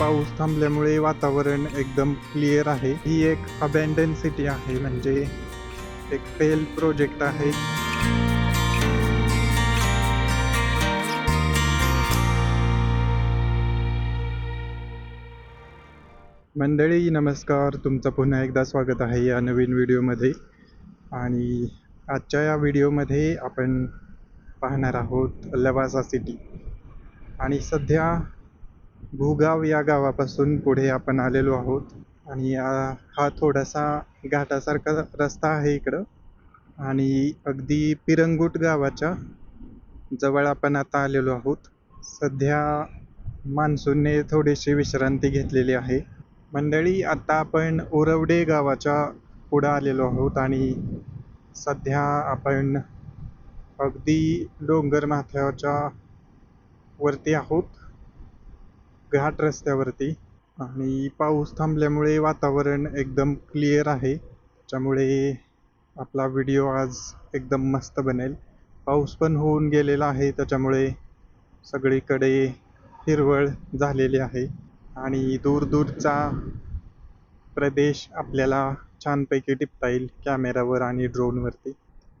पाऊस थांबल्यामुळे वातावरण एकदम क्लिअर आहे. ही एक अबँडन सिटी आहे. म्हणजे एक फेल प्रोजेक्ट आहे. मंडळी नमस्कार. तुमचं पुन्हा एकदा स्वागत आहे या नवीन व्हिडिओमध्ये. आणि आजच्या या व्हिडिओमध्ये आपण पाहणार आहोत लवासा सिटी आणि सध्या भूगाव या गावापासून पुढे आपण आलेलो आहोत. आणि हा थोडासा घाटासारखा रस्ता आहे इकडं. आणि अगदी पिरंगुट गावाच्या जवळ आपण आता आलेलो आहोत. सध्या मान्सूनने थोडीशी विश्रांती घेतलेली आहे. मंडळी आता आपण ओरवडे गावाच्या पुढं आलेलो आहोत आणि सध्या आपण अगदी डोंगर माथ्याच्या वरती आहोत. घाट रस्त्यावरती आणि पाऊस थांबल्यामुळे वातावरण एकदम क्लिअर आहे. त्यामुळे आपला व्हिडिओ आज एकदम मस्त बनेल. पाऊस पण होऊन गेलेला आहे त्याच्यामुळे सगळीकडे हिरवळ झालेली आहे. आणि दूरदूरचा प्रदेश आपल्याला छानपैकी टिपता येईल कॅमेरावर आणि ड्रोनवरती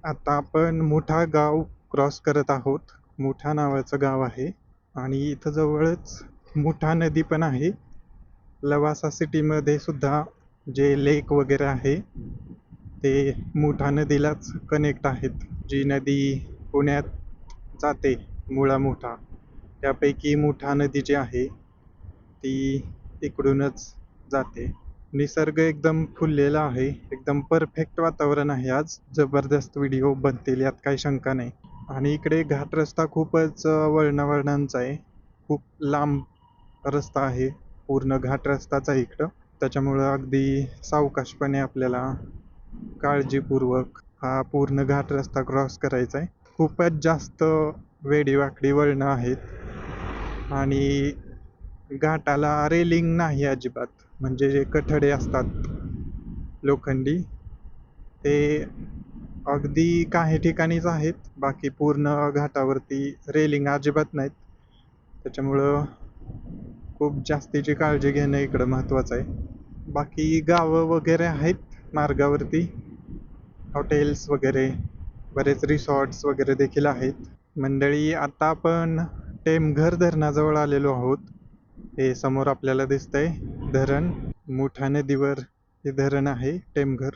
आता आपण मोठा गाव क्रॉस करत आहोत. मोठ्या नावाचं गाव आहे. आणि इथं जवळच मोठा नदी पण आहे. लवासा सिटीमध्ये सुद्धा जे लेक वगैरे आहे ते मुठा नदीलाच कनेक्ट आहेत. जी नदी पुण्यात जाते मुळा मुठा. त्यापैकी मुठा नदी जी आहे ती इकडूनच जाते. निसर्ग एकदम फुललेला आहे. एकदम परफेक्ट वातावरण आहे आज. जबरदस्त व्हिडिओ बनतील यात काही शंका नाही. आणि इकडे घाट रस्ता खूपच वळणावळणांचा आहे. खूप लांब रस्ता आहे. पूर्ण घाट रस्ताच आहे इकडं. त्याच्यामुळं अगदी सावकाशपणे आपल्याला काळजीपूर्वक हा पूर्ण घाट रस्ता क्रॉस करायचा आहे खूपच जास्त वेडीवाकडी वळणं आहेत. आणि घाटाला रेलिंग नाही अजिबात. म्हणजे जे कठडे असतात लोखंडी ते अगदी काही ठिकाणीच आहेत. बाकी पूर्ण घाटावरती रेलिंग अजिबात नाहीत. त्याच्यामुळं खूप जास्तीची काळजी घेणं इकडं महत्त्वाचं आहे. बाकी गावं वगैरे आहेत मार्गावरती. हॉटेल्स वगैरे बरेच रिसॉर्ट्स वगैरे देखील आहेत. मंडळी आता आपण टेमघर धरणाजवळ आलेलो आहोत. हे समोर आपल्याला दिसतंय धरण. मोठा नदीवर हे धरण आहे टेमघर.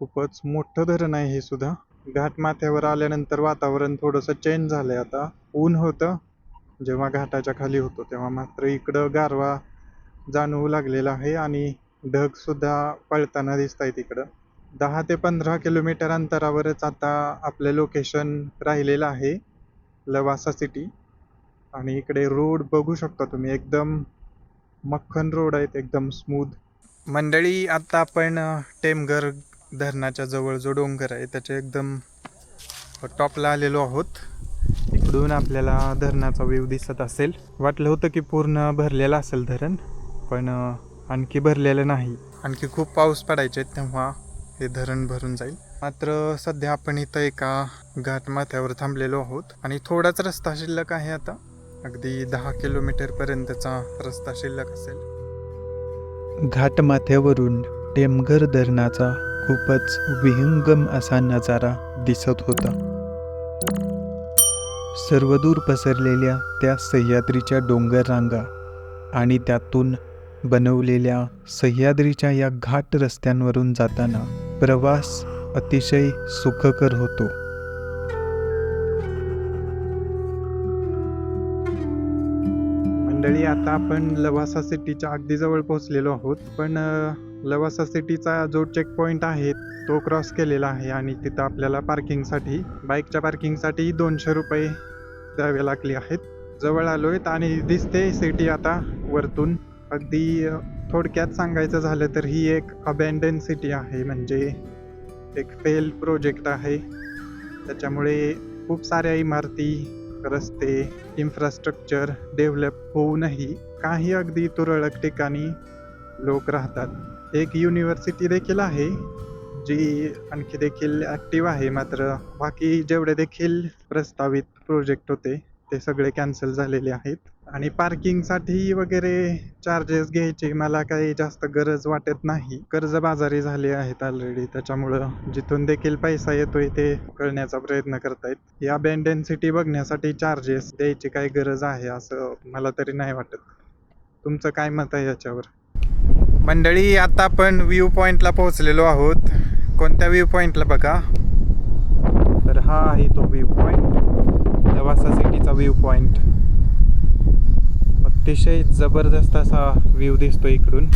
खूपच मोठं धरण आहे हे सुद्धा. घाटमाथ्यावर आल्यानंतर वातावरण थोडंसं चेंज झालं आहे आता. ऊन होतं. जेव्हा घाटाच्या खाली होतो तेव्हा मात्र इकडं गारवा जाणवू लागलेला आहे आणि ढगसुद्धा पळताना दिसत आहेत इकडं. दहा ते पंधरा किलोमीटर अंतरावरच आता आपलं लोकेशन राहिलेलं आहे लवासा सिटी आणि इकडे रोड बघू शकता तुम्ही एकदम मक्खन रोड आहेत एकदम स्मूथ मंडळी आता आपण टेमघर धरणाच्या जवळ जो डोंगर आहे त्याच्या एकदम टॉपला आलेलो आहोत. इकडून आपल्याला धरणाचा व्ह्यू दिसत असेल. वाटलं होतं की पूर्ण भरलेलं असेल धरण पण आणखी भरलेलं नाही. आणखी खूप पाऊस पडायचे तेव्हा हे धरण भरून जाईल. मात्र सध्या आपण इथं एका घाटमाथ्यावर थांबलेलो आहोत आणि थोडाच रस्ता शिल्लक आहे आता. अगदी दहा किलोमीटर पर्यंतचा रस्ता शिल्लक असेल. घाटमाथ्यावरून टेमघर धरणाचा खूपच विहंगम असा नजारा दिसत होता. सर्वदूर पसरलेल्या त्या सह्याद्रीच्या डोंगर रांगा आणि त्यातून बनवलेल्या सह्याद्रीच्या या घाट रस्त्यांवरून जाताना प्रवास अतिशय सुखकर होतो. मंडळी आता आपण लवासा सिटीच्या अगदी जवळ पोहोचलेलो आहोत. पण लवासा सिटीचा जो चेक पॉईंट आहे तो क्रॉस केलेला आहे आणि तिथं आपल्याला पार्किंगसाठी बाईकच्या पार्किंगसाठी दोनशे रुपये द्यावे लागले आहेत. जवळ आलो आहेत आणि दिसते सिटी आता वरतून. अगदी थोडक्यात सांगायचं झालं तर ही एक अबँडन सिटी आहे. म्हणजे एक फेल प्रोजेक्ट आहे. त्याच्यामुळे खूप साऱ्या इमारती रस्ते इन्फ्रास्ट्रक्चर डेव्हलप होऊनही काही अगदी तुरळक ठिकाणी लोक राहतात. एक युनिव्हर्सिटी देखील आहे जी आणखी देखील ॲक्टिव्ह आहे मात्र बाकी जेवढे देखील प्रस्तावित प्रोजेक्ट होते ते सगळे कॅन्सल झालेले आहेत. आणि पार्किंगसाठी वगैरे चार्जेस घ्यायची मला काही जास्त गरज वाटत नाही. कर्जबाजारी झाले आहेत ऑलरेडी त्याच्यामुळं जिथून देखील पैसा येतोय ते कळण्याचा प्रयत्न करतायत. या अबेंडन सिटी बघण्यासाठी चार्जेस द्यायची काही गरज आहे असं मला तरी नाही वाटत. तुमचं काय मत आहे याच्यावर? मंडळी आता आपण व्ह्यू पॉईंटला पोहोचलेलो आहोत. कोणत्या व्ह्यू पॉईंटला बघा? तर हा आहे तो व्ह्यू पॉईंट लवासा सिटीचा व्ह्यू पॉईंट अतिशय जबरदस्त असा व्ह्यू दिसतो इकडून.